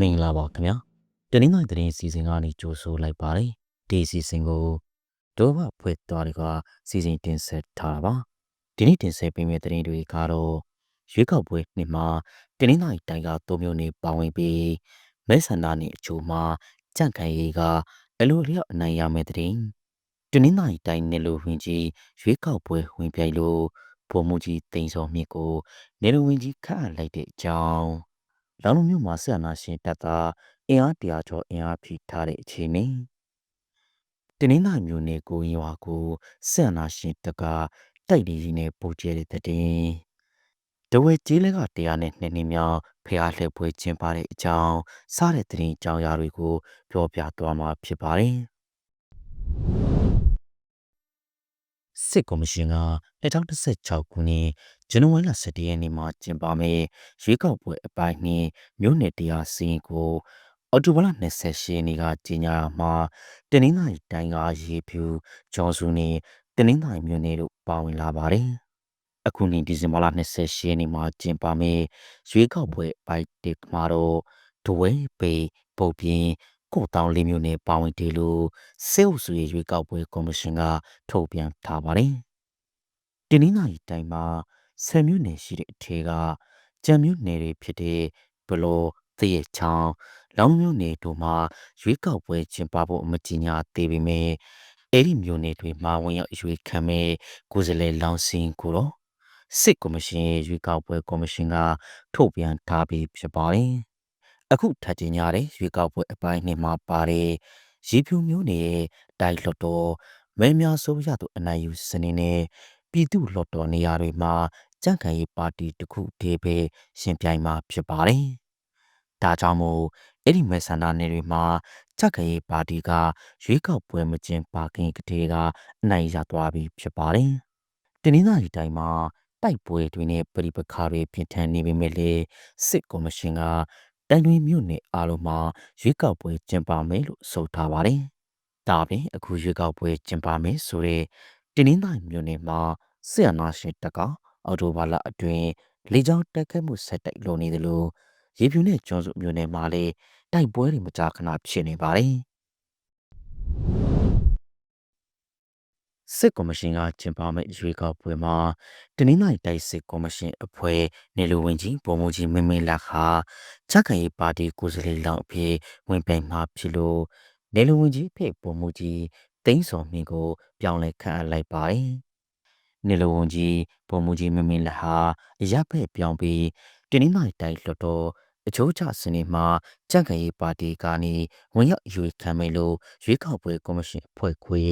မင်္ဂလာပါခင်ဗျာတနင်္လာသတင်းစီစဉ်ကနေကြိုဆိုလိုက်ပါတယ်ဒီစီစဉ်ကိုဒေါဘဖွဲ့သားတွေကစီစဉ်တင်ဆက်ထားတာပါဒီနေ့တင်ဆက်ပေးမယ့်သတင်းတွေကတော့ရွေးကောက်ပွဲနှစ်မှာတနင်္လာတိုင်းကသုံးမျိုးနေပါဝင်ပြီးမဲဆန္ဒနယ်အချို့မှာကြန့်ခိုင်ရေးကအလိုလျောက်အနိုင်ရမယ့်သတင်းတနင်္လာတိုင်းနယ်လိုဝင်ကြီးရွေးကောက်ပွဲဝင်ပြိုင်လို့ဗိုလ်မှူးကြီးတင်စောမြင့်ကိုနယ်လိုဝင်ကြီးခန့်အပ်လိုက်တဲ့အကြောင်း လောင်လုံးမြို့မှာဆက်အနာရှင်တပ်သားအင်အားတရာကျော်အင်အားဖြည့်ထားတဲ့အခြေအနေတနင်္လာမြို့နယ်ကိုရင်ရွာကိုဆက်အနာရှင်တပ်ကတိုက်နေကြီးနဲ့ပို့ကျဲတဲ့တဲ့တဝဲကြီးလက်ကတရားနဲ့နှစ်နှစ်မြောက်ဖျားလှည့်ပွဲကျင်းပတဲ့အကြောင်းစားတဲ့တဲ့ကြောင်ရာတွေကိုပြောပြသွားမှာဖြစ်ပါတယ် စစ်ကော်မရှင်က2016ခုနှစ်ဇန်နဝါရီလ17ရက်နေ့မှာကျင်းပမယ့်ရွေးကောက်ပွဲအပိုင်းနှင့်မြို့နယ်တရားစီရင်ကိုအော်တိုဘလ28ရက်နေ့ကကြီးညာမှာတနင်္လာရီတိုင်းကရေဖြူကျော်စုနဲ့တနင်္လာရီမြို့နယ်တို့ပါဝင်လာပါတယ်။အခုနှစ်ဒီဇင်ဘာလ28ရက်နေ့မှာကျင်းပမယ့်ရွေးကောက်ပွဲအပိုင်းတစ်မှာတော့ဒဝဲပေပုတ်ပြင်း ကိုတောင်လေးမျိုးနဲ့ပါဝင်တယ်လို့စေအုပ်စုရဲ့ရွေးကောက်ပွဲကော်မရှင်ကထုတ်ပြန်ထားပါတယ်။တနင်္လာရီတိုင်းမှာဆယ်မျိုးနယ်ရှိတဲ့အထက်ကကြံမျိုးနယ်တွေဖြစ်တဲ့ဘလောသရဲ့ချောင်းလောင်းမျိုးနယ်တို့မှာရွေးကောက်ပွဲကျင်းပဖို့မကြီးညာသေးပေမဲ့အဲ့ဒီမျိုးနယ်တွေမှာဝင်ရောက်ရွေးခံမဲ့ကိုယ်စားလှယ်လောင်းစင်းကိုတော့စစ်ကော်မရှင်ရွေးကောက်ပွဲကော်မရှင်ကထုတ်ပြန်ထားပြီးဖြစ်ပါတယ်။ အခုထပ်တင်ကြတဲ့ရွေးကောက်ပွဲအပိုင်းနှစ်မှာပါတဲ့ရေဖြူမျိုးနယ်တိုက်လွတ်တော်မဲများစိုးရသူအနိုင်ယူစနစ်နဲ့ပြည်သူ့လွတ်တော်နေရာတွေမှာကြံ့ခိုင်ရေးပါတီတစ်ခုတည်းပဲရှင်ပြိုင်မှာဖြစ်ပါတယ်။ဒါကြောင့်မို့အဲ့ဒီမဲဆန္ဒနယ်တွေမှာကြက်ခိုင်ရေးပါတီကရွေးကောက်ပွဲမကျင်းပခင်ကတည်းကအနိုင်ရသွားပြီဖြစ်ပါတယ်။တနင်္လာရီတိုင်းမှာတိုက်ပွဲတွေနဲ့ပြည်ပခါတွေပြင်ထန်နေပေမဲ့လေစစ်ကော်မရှင်က တိုင်တွင်မြို့နယ်အားလုံးမှာရွေးကောက်ပွဲကျင်းပမယ်လို့ဆိုထားပါတယ်။ဒါပြင်အခုရွေးကောက်ပွဲကျင်းပမယ်ဆိုတဲ့တင်းနှင်းတိုင်းမြို့နယ်မှာဆီယနာရှင်တကအော်တိုဘာလအတွင်းလေကြောင်းတက်ခတ်မှုဆက်တိုက်လုပ်နေသလိုရေဖြူနဲ့ကျွန်းစုမြို့နယ်မှာလည်းတိုက်ပွဲတွေမကြာခဏဖြစ်နေပါတယ် စစ်ကော်မရှင်ကကျင်းပမယ့်ရွေးကောက်ပွဲမှာတနင်္လာရီတိုက်စစ်ကော်မရှင်အဖွဲ့နေလူဝင်ကြီးပုံမှုကြီးမင်းမင်းလက်ဟာချက်ခံရေးပါတီကိုယ်စားလှယ်လောင်းအဖြစ်ဝင်ပြိုင်မှာဖြစ်လို့နေလူဝင်ကြီးဖိတ်ပုံမှုကြီးတိန်းစော်မြင့်ကို ပြောင်းလဲခန့်အပ်လိုက်ပါတယ်။နေလူဝင်ကြီးပုံမှုကြီးမင်းမင်းလက်ဟာအရက်ဖက်ပြောင်းပြီးတနင်္လာရီတိုက်လွှတ်တော် အချိုးချစနေမှာကြံ့ခိုင်ရေးပါတီကနေဝင်ရောက်ရွေးခံမယ်လို့ရွေးကောက်ပွဲကော်မရှင်ဖွဲ့ခွေ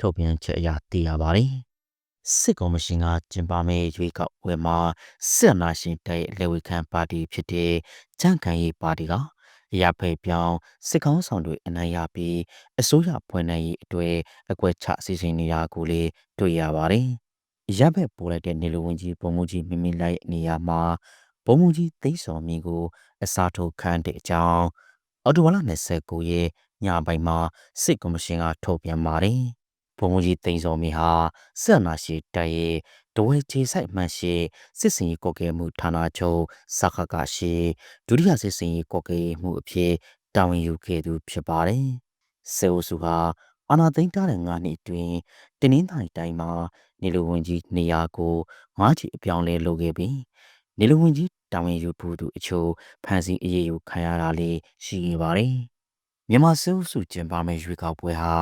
ထုတ်ပြန်ချက်အရသိရပါတယ်။စစ်ကော်မရှင်ကကျင်းပမယ့်ရွေးကောက်ပွဲမှာစစ်နာရှင်တိုက်လက်ဝဲခံပါတီဖြစ်တဲ့ကြံ့ခိုင်ရေးပါတီကအရာဖယ်ပြောင်းစစ်ကောင်းဆောင်တွေအနိုင်ရပြီးအစိုးရဖွဲ့နိုင်ရေးအတွက်အကွက်ချစီစဉ်နေတာကိုလည်းတွေ့ရပါတယ်။ရပ်ဘက်ပို့လိုက်တဲ့နေလူဝင်ကြီးပုံမှုကြီးမိမိလိုက်နေရာမှာ ဘုံမူကြီးသိမ်းစော်မြင့်ကို အစားထိုးခန့်တဲ့အကြောင်းအော်တိုဝလာ29ရက်ညပိုင်းမှာစစ်ကော်မရှင်ကထုတ်ပြန်ပါတယ်။ဘုံမူကြီးသိမ်းစော်မြင့်ဟာဆက်နာရှိတိုက်ရဲ့တဝဲချေဆိုင်မှန်ရှိစစ်စင်ရေးကော့ကဲမှုဌာနချုပ်စခကရှိဒုတိယစစ်စင်ရေးကော့ကဲမှုအဖြစ်တာဝန်ယူခဲ့သူဖြစ်ပါတယ်။စေအိုစုဟာအာနာသိန်းထားတဲ့၅နှစ်အတွင်းတင်းနှင်းတိုင်းတိုင်းမှာနေလူဝင်ကြီးနေရာကိုငါးချီအပြောင်းလဲလုပ်ခဲ့ပြီး နေလူဝင်ကြီးတာဝန်ယူဖို့သူအချို့ဖန်စီအရေးယူခံရတာလေးရှိနေပါတယ်။မြန်မာစစ်အုပ်စုကျင်းပမယ့်ရွေးကောက်ပွဲဟာ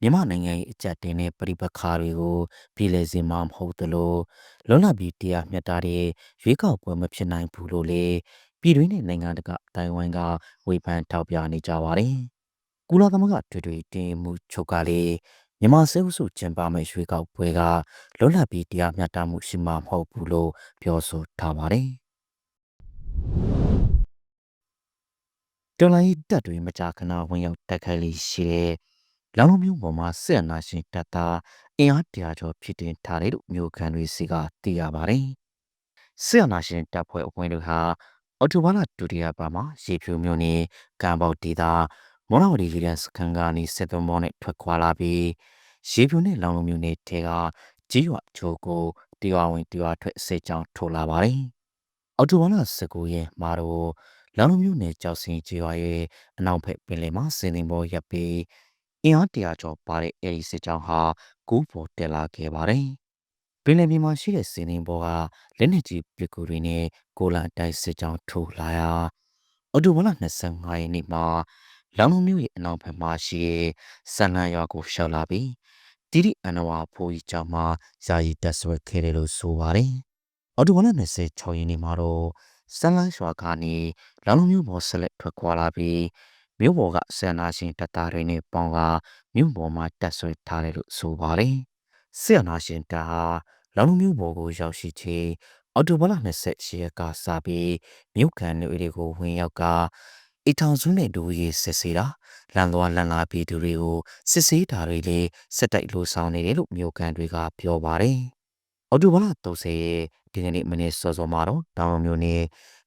မြန်မာနိုင်ငံရဲ့အကြက်တင်တဲ့ပြည်ပခါတွေကိုပြည်လဲစေမှာမဟုတ်သလိုလွတ်လပ်ပြီးတရားမျှတတဲ့ရွေးကောက်ပွဲမဖြစ်နိုင်ဘူးလို့လေပြည်တွင်းနဲ့နိုင်ငံတကာအတိုင်းဝိုင်းကဝေဖန်ထောက်ပြနေကြပါတယ်။ကုလသမဂ္ဂထွေထွေတင်မှုချုပ်ကလည်း မြန်မာစစ်အုပ်စုကျင်းပမယ့်ရွေးကောက်ပွဲကလွတ်လပ်ပြီးတရားမျှတမှုရှိမှာမဟုတ်ဘူးလို့ပြောဆိုထားပါတယ်။တော်လိုင်းတပ်တွေမကြာခဏဝင်ရောက်တိုက်ခိုက်လေးရှိတဲ့လောင်လုံးမျိုးပေါ်မှာစစ်အနာရှင်တပ်သားအင်အားတရာကျော်ဖြစ်တင်ထားတယ်လို့မျိုးခံတွေစီကသိရပါတယ်။စစ်အနာရှင်တပ်ဖွဲ့အဝင်တို့ဟာအော်တိုဘာလဒုတိယပတ်မှာရေဖြူမျိုးနဲ့ကံပေါဒေတာ မော်နာဝတီရီလန်စကန်ကနေစစ်သွမောနဲ့ထွက်ခွာလာပြီးရေဖြူနဲ့လောင်လုံးမျိုးနဲ့ထဲကကြီးရွာချိုကိုတရားဝင်တရားထွက်စေချောင်းထိုးလာပါတယ်။အော်တိုဘာလ19ရက်မှာတော့လောင်လုံးမျိုးနယ်ကြောက်စင်ကျွာရဲ့အနောက်ဘက်ပင်လယ်မှာစင်တင်ပေါ်ရပ်ပြီးအင်အားတရာကျော်ပါတဲ့အဲဒီစစ်ကြောင်းဟာကူးပေါ်တက်လာခဲ့ပါတယ်။ပင်လယ်ပြင်မှာရှိတဲ့စင်တင်ပေါ်ကလက်နက်ကြီးပစ်ကူတွေနဲ့ကိုလန်တိုက်စစ်ကြောင်းထိုးလာရာအော်တိုဘလ25ရက်နေ့မှာ လောင်လုံးမျိုးရဲ့အနောက်ဘက်မှာရှိတဲ့ဆန်လန်ရွာကိုရှောက်လာပြီးတိတိအန်နဝါဖိုးကြီးကျောင်းမှာယာယီတက်ဆွဲခဲ့တယ်လို့ဆိုပါတယ်။အော်တိုဘလ26ရက်နေ့မှာတော့ဆန်လန်ရွာကနေလောင်လုံးမျိုးပေါ်ဆက်လက်ထွက်ခွာလာပြီးမြို့ပေါ်ကဆန္ဒရှင်တပ်သားတွေနဲ့ပေါင်းကမြို့ပေါ်မှာတက်ဆွဲထားတယ်လို့ဆိုပါတယ်။ဆန္ဒရှင်တပ်ဟာလောင်လုံးမျိုးပေါ်ကိုရောက်ရှိချိန်အော်တိုဘလ28ရက်ကစပြီးမြို့ကန်တွေကိုဝင်ရောက်က အိထောင်စုနဲ့ဒူရီစစ်ဆေးတာလန်သွားလန်လာပြည်သူတွေကိုစစ်ဆေးတာတွေလည်းစက်တိုက်လို့ဆောင်နေတယ်လို့မြို့ကန်တွေကပြောပါတယ်။အော်တိုဘလ30ရဲ့ဒီကနေ့မနေ့စောစောမှာတော့တောင်မြို့နယ်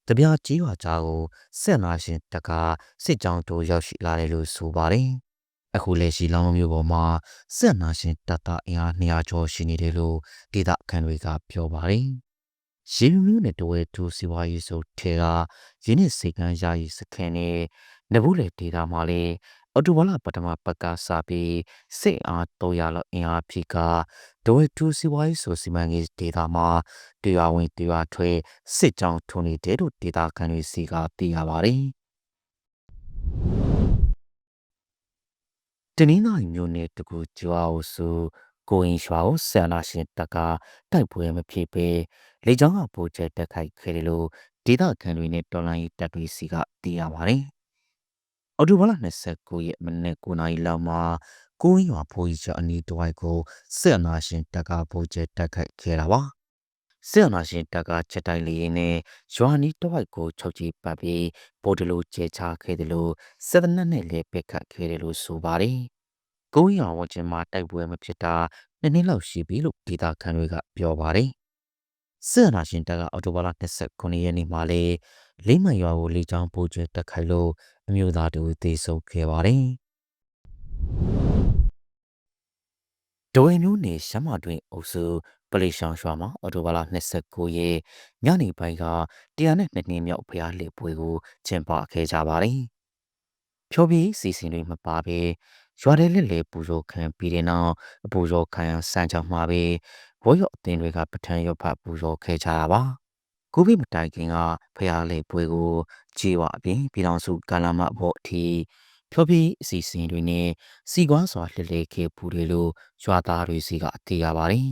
တပြားကြီးရွာကြားကိုဆက်လာရှင်တက်ကစစ်ကြောင်းတို့ရောက်ရှိလာတယ်လို့ဆိုပါတယ်။အခုလက်ရှိလောင်းမျိုးပေါ်မှာဆက်နာရှင်တပ်သားအင်အား200ကျော်ရှိနေတယ်လို့ဒေသခံတွေကပြောပါတယ်။ ရေမျိုးနဲ့တဝဲတူစီဝါရေးဆိုထဲကရင်းနှစ်စိတ်ကန်းယာယီစခန်းနဲ့နဘူးလေဒေတာမှာလေအော်တိုဘလာပထမပတ်ကစားပြီးစစ်အား300လောက်အင်အားဖြည့်ကဒဝဲတူစီဝါရေးဆိုစီမံကိန်းဒေတာမှာတရားဝင်တရားထွဲစစ်ကြောင်းထုံနေတယ်လို့ဒေတာခံတွေစီကသိရပါတယ်။တနင်္လာရီမျိုးနဲ့တကူကျွာအိုစု ကိုရင်ရွာကိုဆန္ဒရှင်တက်ကတိုက်ပွဲမဖြစ်ပေလေကြောင်းကပိုကျတက်ခိုက်ခဲ့တယ်လို့ဒေတာခံတွေနဲ့တော်လိုင်းတပ်တွေစီကသိရပါတယ်။အော်တိုဘလ29ရက်မနေ့9နာရီလောက်မှာကိုင်းရွာဖိုးကြီးချအနီးတစ်ဝိုက်ကိုစစ်အနာရှင်တပ်ကပိုကျတက်ခိုက်ခဲ့တာပါ။စစ်အာဏာရှင်တပ်ကချက်တိုက်လေရင်နဲ့ရွာနီးတဝိုက်ကိုချုပ်ချီပတ်ပြီးဗိုလ်တလူကျဲချခဲ့တယ်လို့စစ်တပ်နဲ့လည်းပစ်ခတ်ခဲ့တယ်လို့ဆိုပါတယ်။ ကိုင်းရွာဝန်းကျင်မှာတိုက်ပွဲမဖြစ်တာနှစ်နှစ်လောက်ရှိပြီလို့ဒေသခံတွေကပြောပါတယ်။စစ်အာဏာရှင်တပ်ကအော်တိုဘာလ29ရက်နေ့မှာလေလိမ့်မန်ရွာကိုလေကြောင်းပို့ကျတက်ခိုက်လို့အမျိုးသားတို့သေဆုံးခဲ့ပါတယ်။ဒိုဝေမျိုးနေရှမ်းမတွင်အုပ်စုပလိရှောင်းရွာမှာအော်တိုဘာလ29ရက်ညနေပိုင်းက102နှစ်မြောက်ဖျားလေပွဲကိုကျင်းပခဲ့ကြပါတယ်။ဖြောပြီးစီစဉ်တွေမပါဘဲ ရွာတဲ့လက်လေပူဇော်ခံပြီးတဲ့နောက်အပူဇော်ခံစံချောင်းမှာပဲဝေါ်ရော့အသင်းတွေကပထန်ရော့ဖတ်ပူဇော်ခဲ့ကြတာပါ။ကိုဗစ်မတိုင်ခင်ကဖျားလေပွဲကိုကြေးဝအပြင်ပြည်တော်စုကာလာမဘော့အထိဖြောပြီးအစီအစဉ်တွေနဲ့စီကွားစွာလှည့်လည်ခဲ့ပူတွေလို့ရွာသားတွေစီကအသိရပါတယ်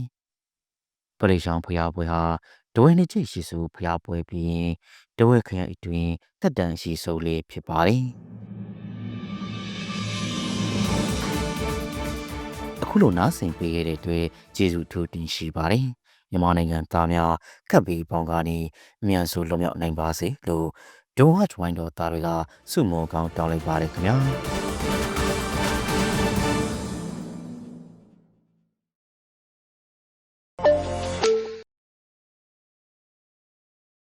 ။ပရိရှောင်းဖျားပွဲဟာဒဝဲနှစ်ချိတ်ရှိစုဖျားပွဲပြီးရင်ဒဝဲခရိုင်အတွင်းတက်တန်ရှိစုလေးဖြစ်ပါတယ်။ အခုလိုနားဆင်ပေးခဲ့တဲ့အတွက်ကျေးဇူးထူးတင်ရှိပါတယ်။မြန်မာနိုင်ငံသားများကပ်ပြီးပေါင်းကနေမြန်ဆိုလွန်မြောက်နိုင်ပါစေလို့ဒိုဝတ်ဝိုင်းတော်သားတွေကစုမုံကောင်းတောင်းလိုက်ပါတယ်ခင်ဗျာ။